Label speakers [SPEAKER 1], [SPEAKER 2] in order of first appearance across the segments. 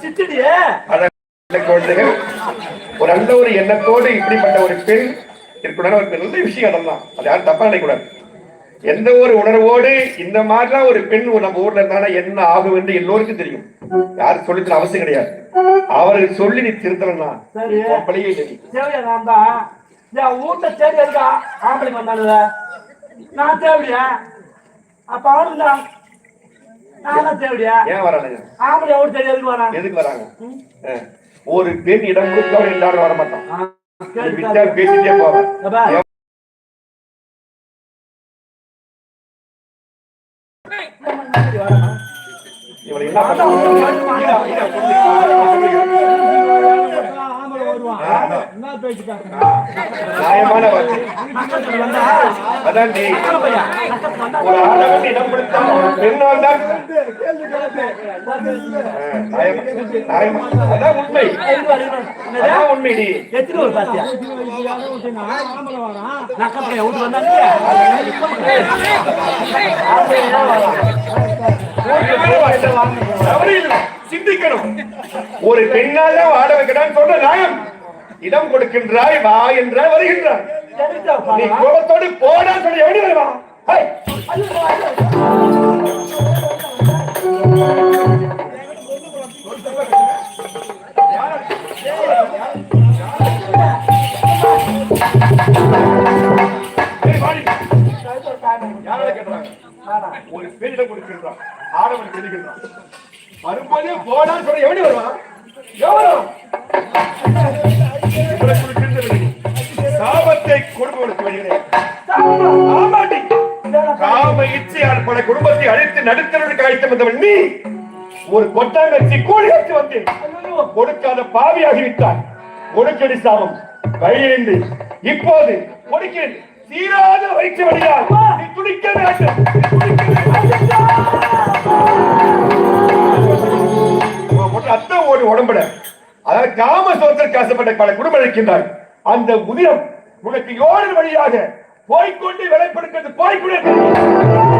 [SPEAKER 1] சித்தடி
[SPEAKER 2] குழந்தைகள் ஒரு நல்ல ஒரு எண்ணத்தோடு இப்படிப்பட்ட ஒரு பெண் இருக்கணும் ஒரு நல்ல விஷயம் அதெல்லாம் அது யாரும் தப்பா நினைக்கூடாது எந்த ஒரு உணர்வோடு இந்த மாதிரிலாம் ஒரு பெண் நம்ம ஊர்ல இருந்தாலும் என்ன ஆகும் என்று எல்லோருக்கும் தெரியும். யாரும் சொல்லி தர அவசியம் கிடையாது. அவர்கள் சொல்லி நீ திருத்தலாம்
[SPEAKER 1] தான்? என் வீட்டை தேடி இருக்கா ஆம்பளை வந்தானுல நான் தேவையா? அப்ப அவனு தான் நான் தேவையா
[SPEAKER 2] ஏன் வரானுங்க
[SPEAKER 1] ஆம்பளை எவ்வளவு தேடி எதுக்கு வரான்
[SPEAKER 2] எதுக்கு வராங்க ஒரு பெண் இடம் கொடுத்தவன் எல்லாரும் வர மாட்டான் பேசிட்டே போவேன். இவளை என்ன பண்ணுவாங்க நியாயமான அதான் ஒரு பெண்ணால் தான் அதான் உண்மை. அதான் உண்மை நீ.
[SPEAKER 1] எத்தனை ஒரு பாத்தியா நக்கப்பையா வீட்டு வந்தாங்க
[SPEAKER 2] சிந்திக்கணும். ஒரு பெண்ணால வாட வைக்கிறான்னு சொன்ன நியாயம். இடம் கொடுக்கின்றாய் வா என்றாய் வருகின்றாய் நீ கோபத்தோடு போடா சொல்லி எப்படி வருவான் ஒரு பெண்ணிடம் கொடுக்கின்றான். ஆடவன் கெடுக்கின்றான் வரும்போதே போடான்னு சொல்ல எப்படி வருவான் எவ்வளவு குடும்பத்தை அழைத்து நடுத்தருக்கு அழைத்து வந்தவன் நீ. ஒரு கொட்டாங்கச்சி கூலி வைத்து வந்தேன். கொடுக்காத பாவியாகிவிட்டான் கொடுக்கடி சாபம். வழியிருந்து இப்போது கொடுக்கிறேன். தீராத வயிற்று வழியால் நீ துடிக்க வேண்டும். அத்தம் ஓடி உடம்புல. அதாவது காம சோத்திற்கு ஆசைப்பட்ட பல குடும்பம் இருக்கின்றார் அந்த உதிரம் உனக்கு யோடு வழியாக போய்க்கொண்டு விலைப்படுக்கிறது போய்கொண்டு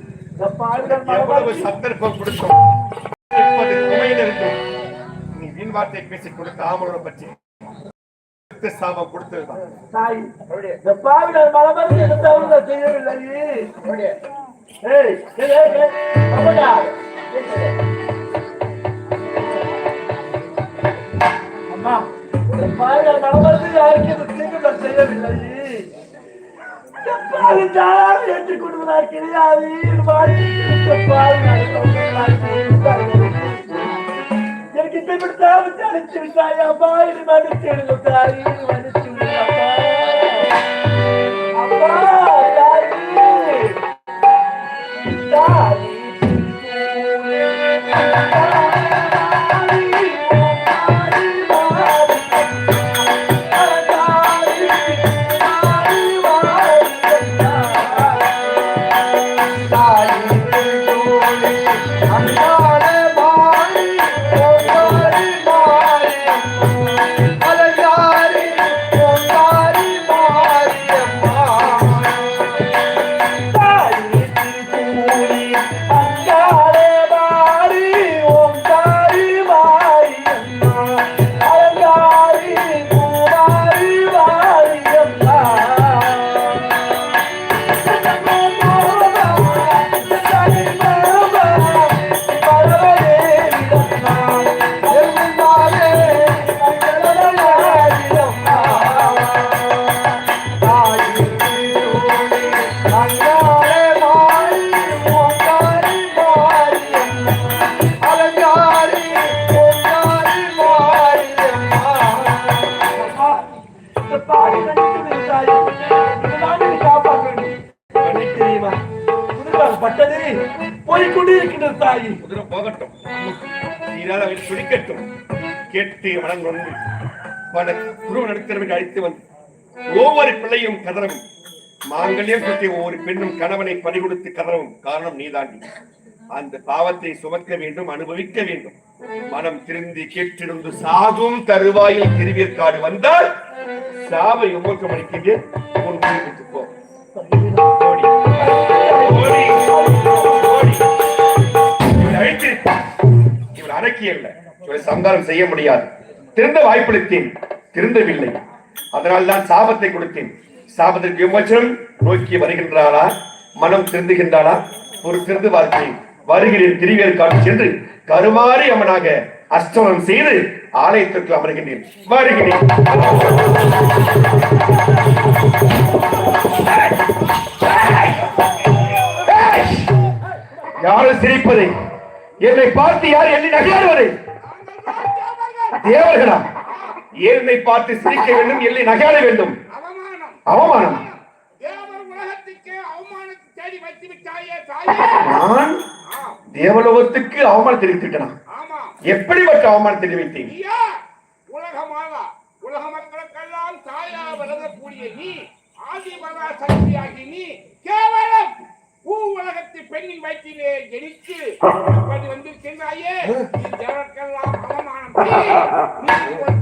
[SPEAKER 2] எவ்வளவு சந்தர்ப்பம் கொடுத்தோம். இருந்து நீ வீண் வார்த்தை பேசிக் கொடுத்த ஆமலோட பற்றி சாபம் கொடுத்ததுதான்
[SPEAKER 1] அம்மா பாருங்கள் மனமருந்து யாருக்கு செய்யவில்லை. எப்பாவது கிடையாது. எனக்கு இப்படி அழைத்து விட்டாய். அம்மா இது மன்னிச்சு விடுங்க தாய் மன்னிச்சு விடுங்க
[SPEAKER 2] குரு அழைத்து வந்து ஒவ்வொரு பிள்ளையும் கதறவும். மாங்கல்யம் சுற்றி ஒவ்வொரு பெண்ணும் கணவனை பறிகொடுத்து கதறவும். காரணம் நீதாண்டி. அந்த பாவத்தை சுமக்க வேண்டும் அனுபவிக்க வேண்டும். மனம் திருந்தி கேட்டிருந்து சாதும் தருவாயில் திருவிற்காடு வந்தால் சாவை உமக்கம் அளிக்கின்றேன் உன் வீட்டுக்கு போ. ஓடி. ஓடி. ஓடி. இவர் அரக்கி சந்தானம் செய்ய முடியாது. திருந்த வாய்ப்பளித்தேன். திருந்தவில்லை. அதனால் தான் சாபத்தை கொடுத்தேன். சாபத்திற்கு விமோச்சனம் நோக்கி வருகின்றாளா மனம் திருந்துகின்றாளா ஒரு திருந்து பார்க்கிறேன் வருகிறேன் திருவேற்காடு சென்று கருமாறி அம்மனாக அஷ்டமம் செய்து ஆலயத்திற்கு அமர்கின்றேன். வருகிறேன். யாரும் சிரிப்பதை. என்னை பார்த்து யார் என்னை நகையாடுவதை தேவர்களா? என்னை பார்த்து சிரிக்க வேண்டும் எல்லை நகையாட வேண்டும்.
[SPEAKER 3] அவமானம்.
[SPEAKER 2] நான் தேவலோகத்துக்கு அவமானம் தெரிவித்துட்டேனா
[SPEAKER 3] ஆமா.
[SPEAKER 2] எப்படிப்பட்ட அவமானம் தெரிவித்தேன்
[SPEAKER 3] நீயா உலக மக்களுக்கெல்லாம் தாயா விளங்கக்கூடிய நீ ஆதிபரா சக்தியாகி நீ கேவலம். பூ உலகத்து பெண்ணின் வயிற்றிலே ஜெனித்து இப்படி வந்திருக்கின்றாயே. நீ தேவர்க்கெல்லாம் அவமானம்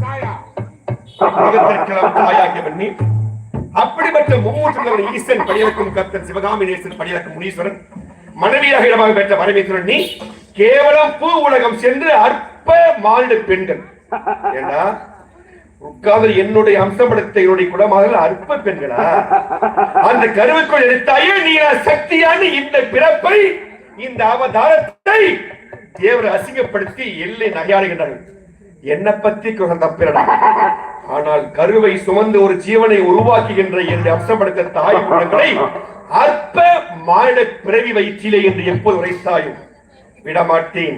[SPEAKER 3] தாயா?
[SPEAKER 2] உலகத்திற்கெல்லாம் தாயாகியவன் நீ. அப்படிப்பட்ட மும்மூற்றுகள் ஈசன் பணியரக்கும் கர்த்தன் சிவகாமி நேசன் பணியரக்கும் முனீஸ்வரன் மனைவியாக இடமாக பெற்ற பரமேஸ்வரன் நீ கேவலம் பூ உலகம் சென்று அற்ப மானிட பெண்கள். உட்கார்ந்து என்னுடைய அம்சப்படத்தை என்னுடைய அற்ப பெண்களா? அந்த கருவுக்குள் எடுத்தாயே நீ சக்தியான இந்த பிறப்பை இந்த அவதாரத்தை தேவர் அசிங்கப்படுத்தி எல்லை நகையாடுகின்றார்கள் என்னை பத்தி கொஞ்சம் தப்பிரடா ஆனால் கருவை சுமந்து ஒரு ஜீவனை உருவாக்குகின்ற என்று அம்சப்படுத்த தாய் குணங்களை அற்ப மாநில பிறவி வயிற்றிலே என்று எப்போது உரைத்தாயும் விடமாட்டேன்.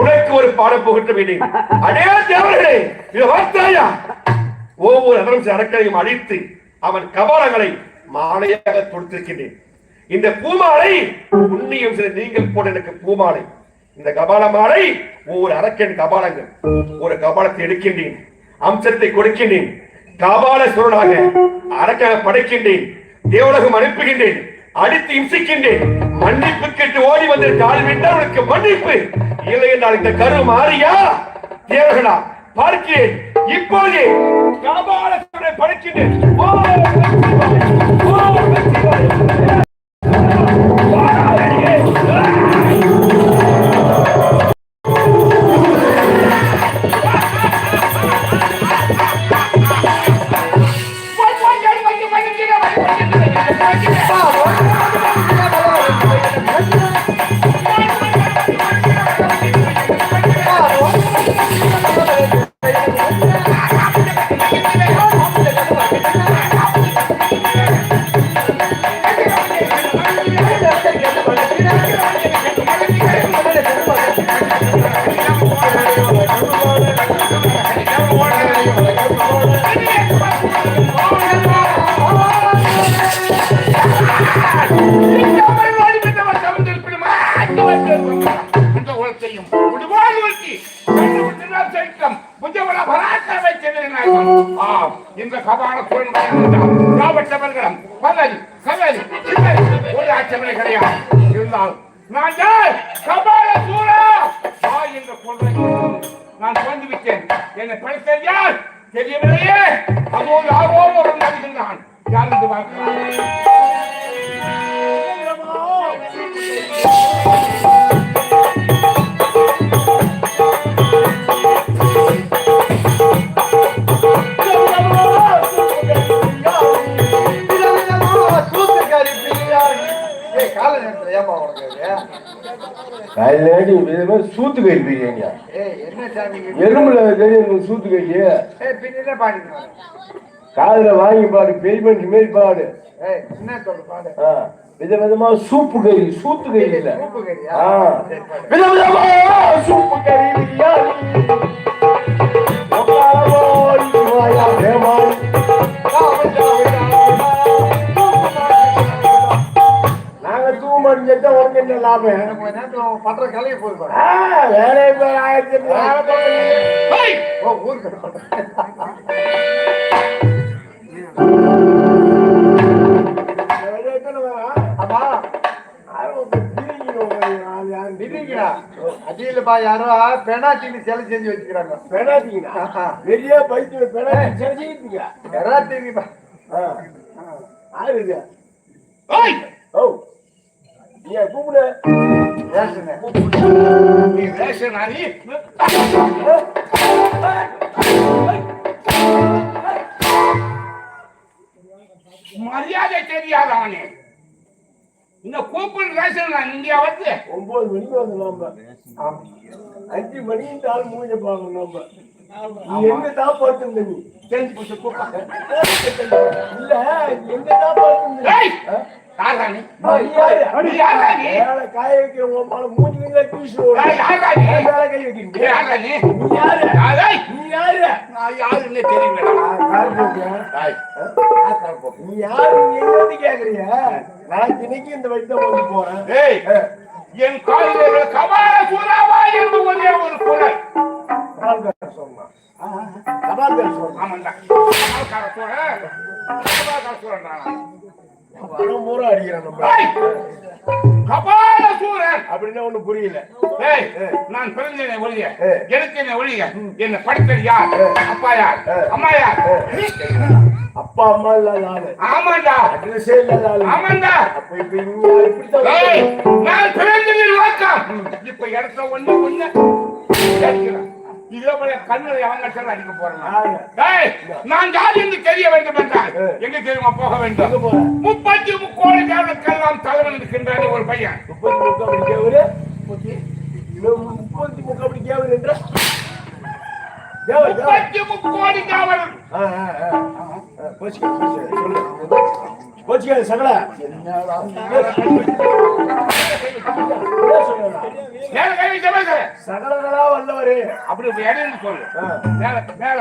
[SPEAKER 2] உனக்கு ஒரு பாடம் புகட்ட வேண்டேன் அடே தேவர்களே இது ஒவ்வொரு அதரம் அரக்கனையும் அழித்து அவன் கபாலங்களை மாலையாக தொடுத்திருக்கின்றேன். இந்த பூமாலை புண்ணியம் சில நீங்கள் போட எனக்கு பூமாலை. இந்த கபால மாலை ஒவ்வொரு அரக்கன் கபாலங்கள். ஒரு கபாலத்தை எடுக்கின்றேன் அம்சத்தை கொடுக்கின்றேன். கபால சுரனாக அரக்க படைக்கின்றேன். தேவலகம் அனுப்புகின்றேன். அடித்து இம்சிக்கின்றேன். மன்னிப்பு கேட்டு ஓடி வந்து கால் விட்டால் உனக்கு மன்னிப்பு. இல்லை என்றால் இந்த கரு மாறியா? தேவர்களா பார்க்கிறேன். இப்போதே கபால படைக்கின்றேன்.
[SPEAKER 3] நான் தோன்று விட்டேன். என்னை படைத்தது யார்? தெரியவில்லையே. அதோடு ஆர்வம் ஒரு நடிகின்றான் யார் என்று பார்க்கலாம்
[SPEAKER 4] காலையில விதமா சூத்து கறி பிரியாணியா எறும்புல தெரியும் சூத்து கறி காதுல வாங்கி பாரு பெரிய மனுஷன் மாரி பாடு. ஆ, வித விதமா சூப்பு கறி சூத்து கறி இல்ல.
[SPEAKER 3] சூப்பு கறியா?
[SPEAKER 4] ஆ.
[SPEAKER 3] சரி, சரி.
[SPEAKER 4] வித விதமா சூப்பு கறி பிரியாணி
[SPEAKER 5] ஆமா
[SPEAKER 4] யாரும் ஒருத்தர் பிரிக்கணும் உங்களை, ஆள் யாரும்
[SPEAKER 5] திடீங்களா அது இல்லப்பா யாரோ பெனாட்டின்னு சிலை செஞ்சு வச்சுக்கிறாங்க
[SPEAKER 4] பெனாத்திங்கண்ணா.
[SPEAKER 5] ஆஹா.
[SPEAKER 4] பெரிய பைத்தியம் பெனாத்தி செஞ்சுக்கிட்டீங்க.
[SPEAKER 5] பெனாட்டிங்கப்பா
[SPEAKER 4] ஆ. நீ கூப்பிடு.
[SPEAKER 5] ரேஷனு.
[SPEAKER 3] நீ ரேஷனா நீ? மரியாதை தெரியாத அவனே இந்த கூப்பிடு ரேஷன் நான் இந்தியா வந்து.
[SPEAKER 4] ஒன்பது மணிக்கு வந்து நாம அஞ்சு மணிக்கு நாள் மூஞ்ச பார்க்கணும் நாம எங்க தான் பார்த்திருந்த நீ?
[SPEAKER 3] தெரிஞ்சு போச்சு கூப்பிடு
[SPEAKER 4] இல்ல எங்க தான் பார்த்திருந்த மேல காய வைக்கிற
[SPEAKER 3] யாரா நீ? யாரா? நீ?
[SPEAKER 4] யாரு
[SPEAKER 3] நான்
[SPEAKER 4] தினைக்கு இந்த தான் வந்து போறேன்.
[SPEAKER 3] ஏய், என் காலில் கபால சூறாவா என்று ஒரே ஒரு குரல்.
[SPEAKER 4] கபால்கார சொன்னான் கபால்கார சொன்னான்
[SPEAKER 3] ஆமாண்டா. கபால்கார சூழல் கபால்கார சூழல்
[SPEAKER 4] வரம் பூரா அடிக்கிறான் நம்ம.
[SPEAKER 3] கபால சூரன்
[SPEAKER 4] அப்படின்னா ஒண்ணும் புரியல.
[SPEAKER 3] நான் பிறந்தேனே ஒழிய. எடுத்தேனே ஒழிய. என்ன படித்தது யார்? அப்பா யார்? அம்மா யார்?
[SPEAKER 4] அப்பா அம்மா இல்லாத
[SPEAKER 3] ஆமாண்டா.
[SPEAKER 4] அட்ரஸே இல்லாத ஆளு.
[SPEAKER 3] ஆமாண்டா.
[SPEAKER 4] அப்ப இப்ப இங்க இப்படித்தான்
[SPEAKER 3] ஏய்,
[SPEAKER 4] வந்து-
[SPEAKER 3] நான் பிறந்ததில் நோக்கம் இப்ப இடத்த ஒண்ணு ஒண்ணு. இதே போல கண்ணுல அவங்க சொல்ல அடிக்க போறேன் நான் யார் என்று தெரிய வேண்டும் என்றால். எங்க தெரியுமா போக வேண்டும்? முப்பத்தி முக்கோடி தேவனுக்கெல்லாம் தலைவன் இருக்கின்றானே ஒரு பையன்.
[SPEAKER 4] முப்பத்தி முக்கா அப்படி கேவரு இன்னும் முப்பத்தி முக்கா அப்படி கேவரு என்ற? தேவர் தேவர்.
[SPEAKER 3] முப்பத்தி முக்கோடி
[SPEAKER 4] சொல்லு. போச்சுக்க, சகல. சகலகளா வல்லவரே.
[SPEAKER 3] அப்படி சொல்லு. மேல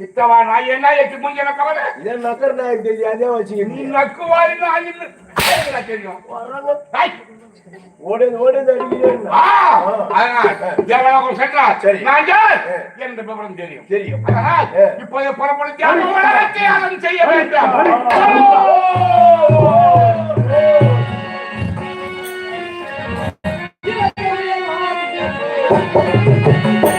[SPEAKER 3] கிட்டவா நான் என்ன எட்டு மூஞ்சல கவலை?
[SPEAKER 4] இதே நக்கர் நாயக் தெரியாதே
[SPEAKER 3] நீ
[SPEAKER 4] வச்சுக்கிட்டு
[SPEAKER 3] நக்குவாரி இன்னும் தெரியும்.
[SPEAKER 4] ஓடுது ஓடுது
[SPEAKER 3] தேவலோகம் சென்றார்.
[SPEAKER 4] சரி.
[SPEAKER 3] நான். என்ற விவரம் தெரியும்.
[SPEAKER 4] தெரியும்.
[SPEAKER 3] அதனால். இப்போது புறப்படும் தியாகம் செய்ய வேண்டும்.
[SPEAKER 6] செல்வங்கள்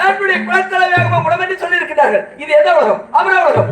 [SPEAKER 6] தன்னுடைய குலத்தலைவராக உடம்பு என்று சொல்லியிருக்கிறார்கள் இது எந்த உலகம்? அமர உலகம்.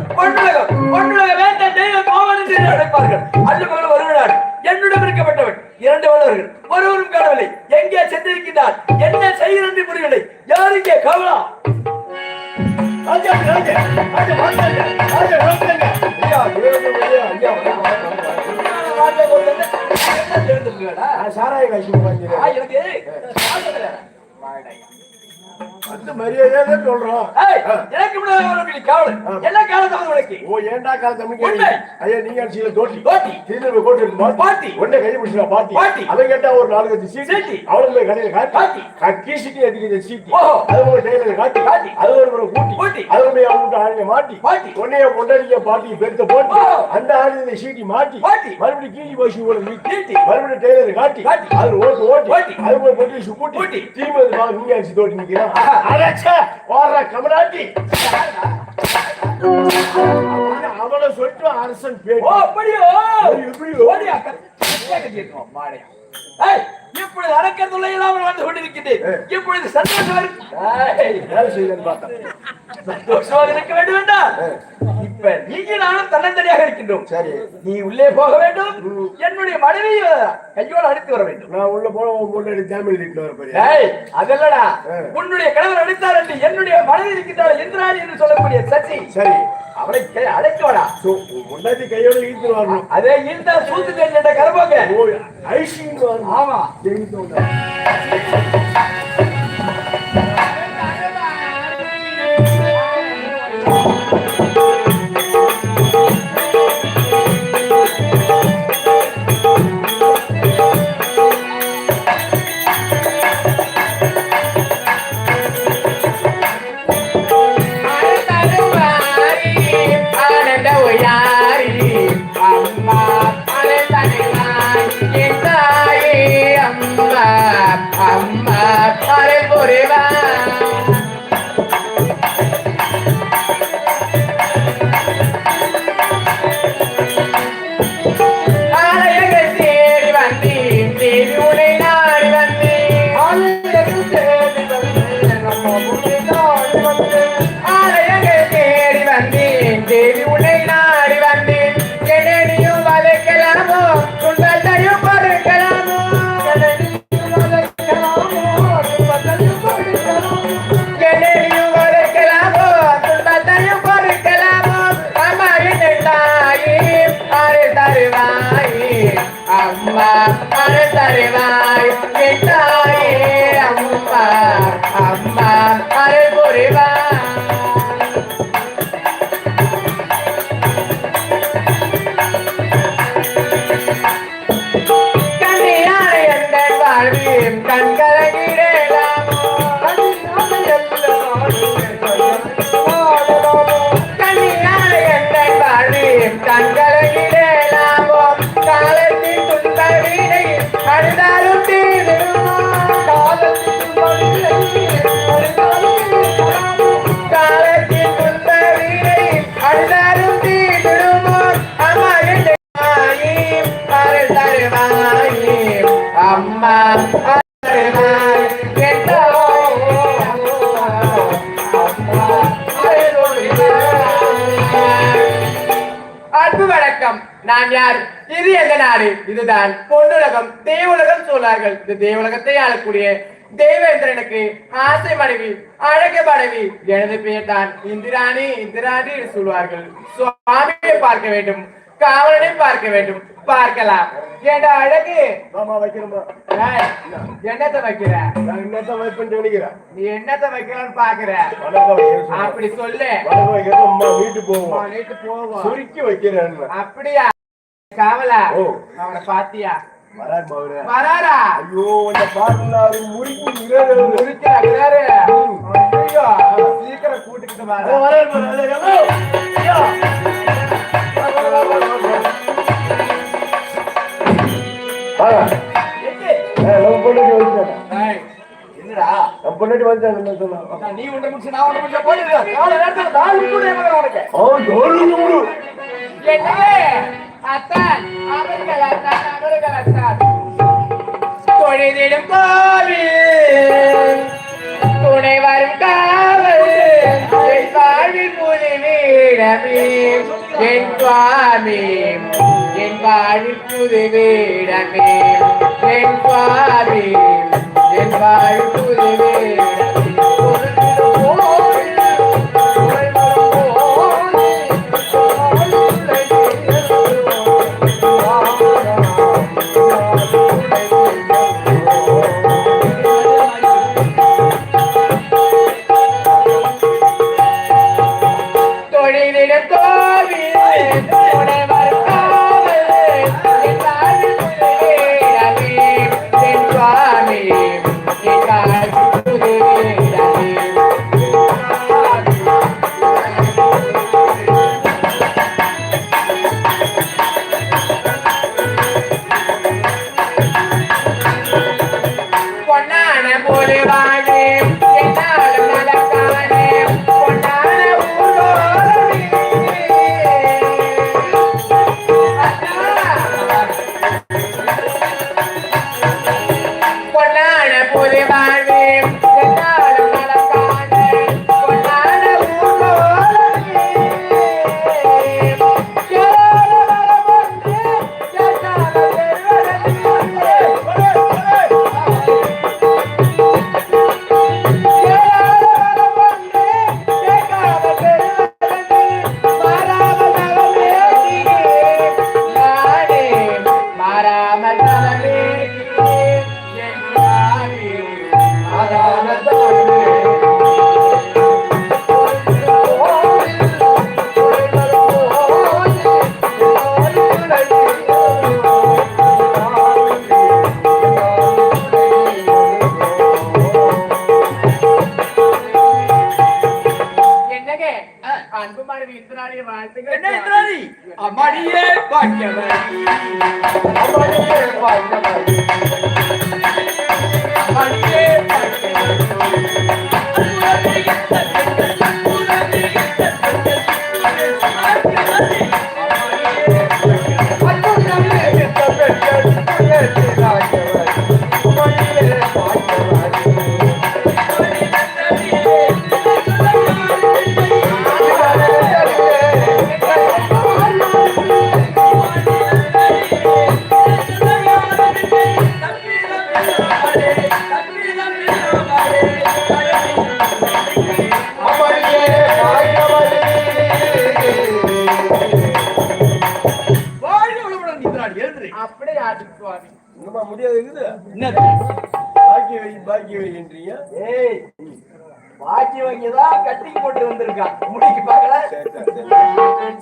[SPEAKER 4] மரியாதையா சொல்றோம்.
[SPEAKER 6] எனக்கு காவல். என்ன உனக்கு
[SPEAKER 4] ஓ ஏன்டா கால தம்பி. ஐயா நீங்க தோட்டி
[SPEAKER 6] தோட்டி.
[SPEAKER 4] திருநெல்வேலி கோட்டை இருக்கு
[SPEAKER 6] பாட்டி.
[SPEAKER 4] உடனே கை பிடிச்சா பாட்டி
[SPEAKER 6] பாட்டி.
[SPEAKER 4] அதை கேட்டா ஒரு நாலு அஞ்சு சீட்டி. அவளுக்கு கடையில காட்டி
[SPEAKER 6] காட்டி.
[SPEAKER 4] கட்டி சீட்டி அடிக்கிற சீட்டி
[SPEAKER 6] ஓஹோ.
[SPEAKER 4] அது ஒரு டெய்லர் காட்டி
[SPEAKER 6] காட்டி.
[SPEAKER 4] அது ஒரு கூட்டி
[SPEAKER 6] கூட்டி.
[SPEAKER 4] அது அவங்க மாட்டி
[SPEAKER 6] மாட்டி.
[SPEAKER 4] உடனே பொண்டாடிக்க பாட்டி பெருத்த போட்டு. அந்த ஆணிய சீட்டி மாட்டி
[SPEAKER 6] மாட்டி.
[SPEAKER 4] மறுபடியும் கீழி ஒரு நீட்டி
[SPEAKER 6] நீட்டி.
[SPEAKER 4] மறுபடியும் டெய்லர் காட்டி
[SPEAKER 6] காட்டி.
[SPEAKER 4] அது ஓட்டு ஓட்டி
[SPEAKER 6] ஓட்டி.
[SPEAKER 4] அது பொட்டி கூட்டி
[SPEAKER 6] கூட்டி.
[SPEAKER 4] திரும்ப வா, நீங்க அடிச்சு தோட்டி நிக்கிறான்
[SPEAKER 6] ஆஹா.
[SPEAKER 4] அடச்சே வாடுற அவனை சொல்லிட்டு அரசன் பேர்.
[SPEAKER 6] ஓ அப்படியோ?
[SPEAKER 4] அது எப்படியோ?
[SPEAKER 6] ஓடியா கட்டியிருக்கோம் மாடையா இப்பொழுது அடக்கத்துள்ள இல்லாமல் வந்து கொண்டிருக்கின்றேன்.
[SPEAKER 4] ஏய்.
[SPEAKER 6] இப்பொழுது சந்தோஷம் இருக்கு. சந்தோஷமாக வேண்டும். இப்ப நீங்க நானும் தன்னந்தனியாக இருக்கின்றோம்.
[SPEAKER 4] சரி.
[SPEAKER 6] நீ உள்ளே போக வேண்டும். என்னுடைய மனைவியை கையோடு அடித்து வர வேண்டும்.
[SPEAKER 4] நான் உள்ள போன உன் முன்னாடி ஜாமீன்
[SPEAKER 6] ஏய் அதல்லடா. உன்னுடைய கணவர் அடித்தார் என்று என்னுடைய மனைவி இருக்கின்றாள் இந்திராணி என்று சொல்லக்கூடிய சச்சி
[SPEAKER 4] சரி.
[SPEAKER 6] அவளை கை- அழைத்து வாடா
[SPEAKER 4] சோ, உன் முன்னாடி கையோட இழுத்து வரணும்
[SPEAKER 6] அதே இந்த சூத்து கண்ட கருப்பாங்க
[SPEAKER 4] வரணும்
[SPEAKER 6] ஆமா.
[SPEAKER 7] இதுதான் பொன்னுலகம் தேவுலகம் சொல்லார்கள் இந்த தேவுலகத்தை ஆளக்கூடிய தேவேந்திரனுக்கு ஆசை மனைவி அழகு மனைவி எனது பெயர் தான் இந்திராணி இந்திராணி சொல்வார்கள். சுவாமியை பார்க்க வேண்டும் காவலனை பார்க்க வேண்டும். பார்க்கலாம். ஏண்டா அழகு?
[SPEAKER 4] வைக்கிறோமா
[SPEAKER 7] ஏய், என்னத்தை வைக்கிற?
[SPEAKER 4] நான் என்னத்தான் வைப்பேன் நினைக்கிறேன்
[SPEAKER 7] நீ என்னத்தை வைக்கலாம்னு பாக்குற. அப்படி சொல்லு.
[SPEAKER 4] வீட்டு போவோம்.
[SPEAKER 7] நேற்று போவோம்.
[SPEAKER 4] சுருக்கி வைக்கிறேன்.
[SPEAKER 7] அப்படியா? காவலா. அவனை பாத்தியா? வராரா
[SPEAKER 4] ஐயோ இந்த
[SPEAKER 7] சீக்கிரம் கூட்டிக்கிட்டு வர
[SPEAKER 6] என்னடா? நீ ஒன்றை முடிச்சு நான் ஒன்றை முடிச்சா போயிடுறேன் உனக்கு.
[SPEAKER 7] அத்தான் அவர்கள் அத்தான் அவர்கள் அத்தான் தொழிலிடும் கோவில் துணை வரும் காவல் என் வாழ்வில் புது வீடமே என் சுவாமி என் வாழ்வில் புது வீடமே என் சுவாமி என் வாழ்வில் புது வீடமே
[SPEAKER 6] é polivar vai.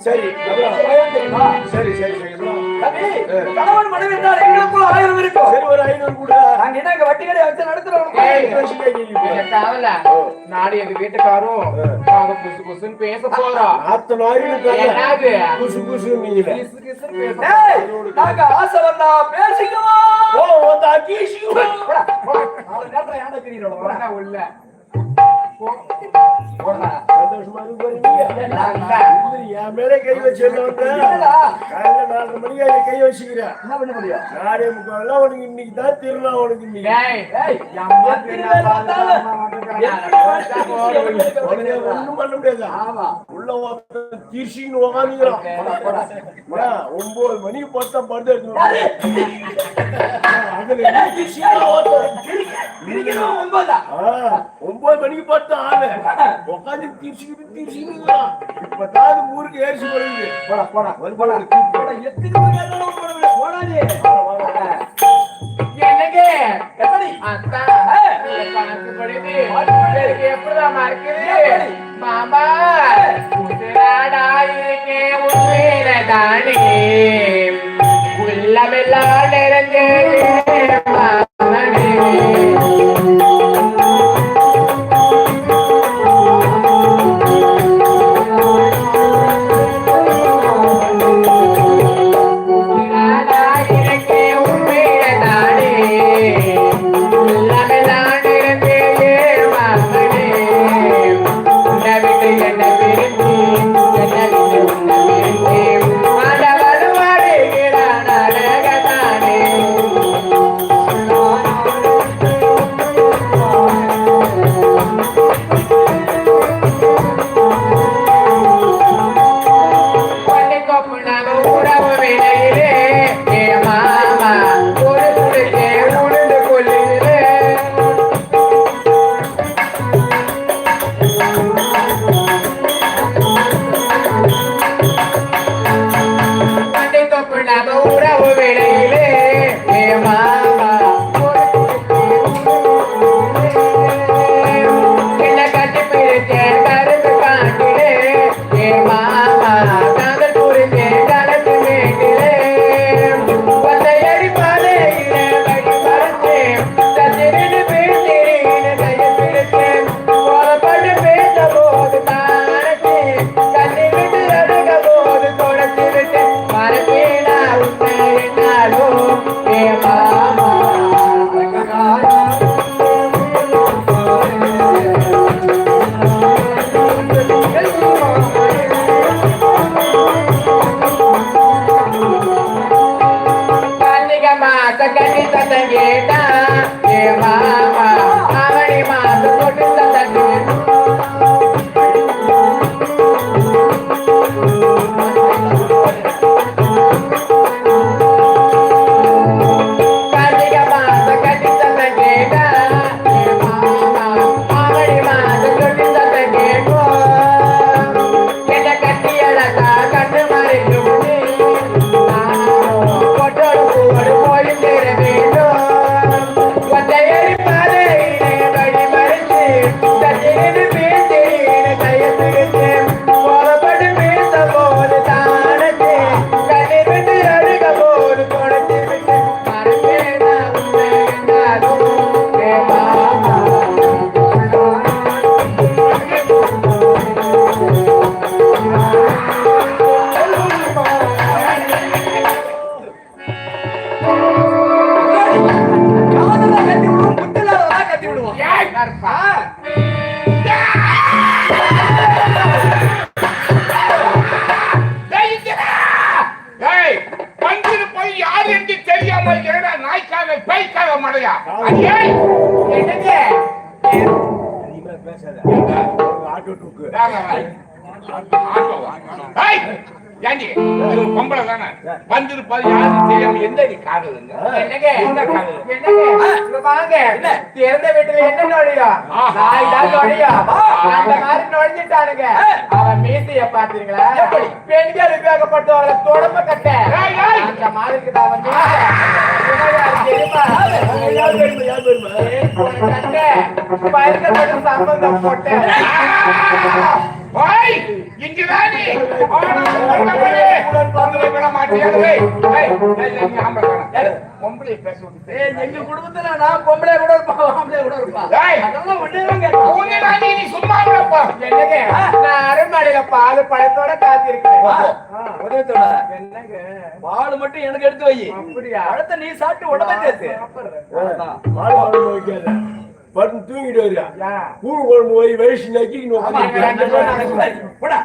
[SPEAKER 4] சரி சரி
[SPEAKER 6] கணவன் மனைவி என்றால் எங்களுக்குள்ள ஆயிரம் இருக்கும்.
[SPEAKER 4] சரி ஒரு ஐநூறு கூட.
[SPEAKER 6] நாங்க என்ன வட்டி கடையை வச்சு நடத்துறோம்?
[SPEAKER 7] நாடு எங்க வீட்டுக்காரும் நாங்க புசு புசுன்னு பேச போறோம்.
[SPEAKER 4] ஆத்த நாயுடு
[SPEAKER 7] என்னது?
[SPEAKER 4] புசு புசு
[SPEAKER 6] ஏய், நாங்க ஆசை வந்தா பேசிக்குவோம்.
[SPEAKER 4] ஓ வந்து.
[SPEAKER 6] போடா
[SPEAKER 7] உள்ள.
[SPEAKER 4] சந்தோஷமா என் மேல கை வச்சிருந்தவங்க காலையில நாலரை மணிக்கு கை வச்சுக்கிறேன் நாடே முக்கால் உனக்கு இன்னைக்கு தான் திருநா உனக்கு ஒண்ணும் பண்ண முடியாது
[SPEAKER 6] ஆமா
[SPEAKER 4] உள்ள தீர்ச்சின்னு உக்காந்துக்கிறான் ஒன்பது மணிக்கு பார்த்தா படுத்து பார்த்தா ஆளு. உட்காந்து தீர்ச்சிக்கிட்டு தீர்ச்சின்னு இப்பதான் ஊருக்கு ஏறிச்சு போடுது
[SPEAKER 6] போடா போடா எத்தனை எப்படி
[SPEAKER 7] அத்தா கணக்கு படிது எப்படிதான்? இருக்குது? மாமா உதிராடா இருக்கேன் உண்மையில தானே உள்ளமெல்லாம் நிறைஞ்சது மாமனே. என்ன நுழையும் நாய் தான் நுழையும் அந்த மாதிரி நுழைஞ்சிட்டானுங்க அவன் மீசைய பாத்தீங்களா பெண்களுக்கு ஆகப்பட்டவங்கள தொடம்ப கட்ட. அந்த மாதிரி தான் பயிர்க்கப்பட்ட சம்பந்தம் போட்ட
[SPEAKER 3] ஓய். பொம்பளை விட பேச
[SPEAKER 6] எங்க குடும்பத்துல நான் பொம்பளை கூட இருப்பா ஆம்பளை கூட இருப்பா.
[SPEAKER 3] ஏய்,
[SPEAKER 6] அதெல்லாம் ஒண்ணே தான் கேட்கும்
[SPEAKER 3] உன்னைதான் நீ, சும்மா இருப்பா.
[SPEAKER 7] என்னங்க? நான் அருண்மனையில பால் பழத்தோட என்னங்க?
[SPEAKER 6] பால் மட்டும் எனக்கு எடுத்து வை.
[SPEAKER 7] அப்படியா?
[SPEAKER 6] பழத்தை நீ சாப்பிட்டு உடம்பே
[SPEAKER 4] வைக்காத. பட்டு தூங்கிட்டு வருயா? கூழ் குழம்பு போய் வயசு நக்கி.
[SPEAKER 6] போடா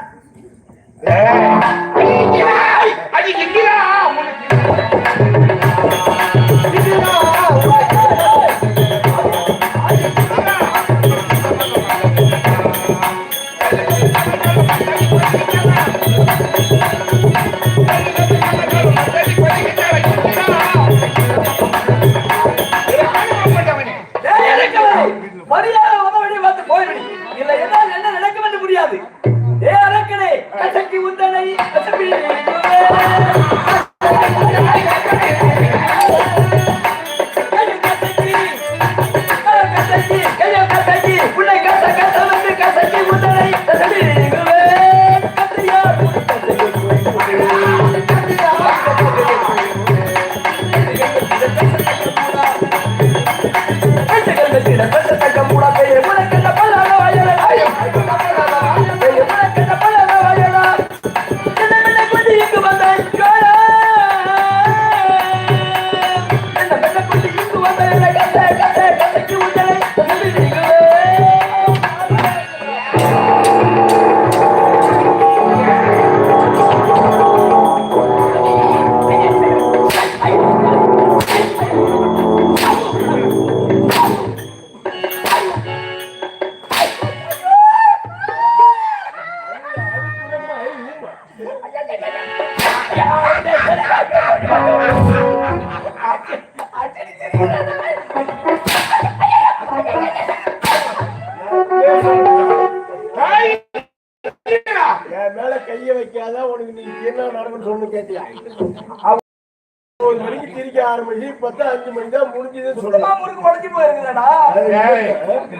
[SPEAKER 4] பத்து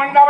[SPEAKER 4] அஞ்சு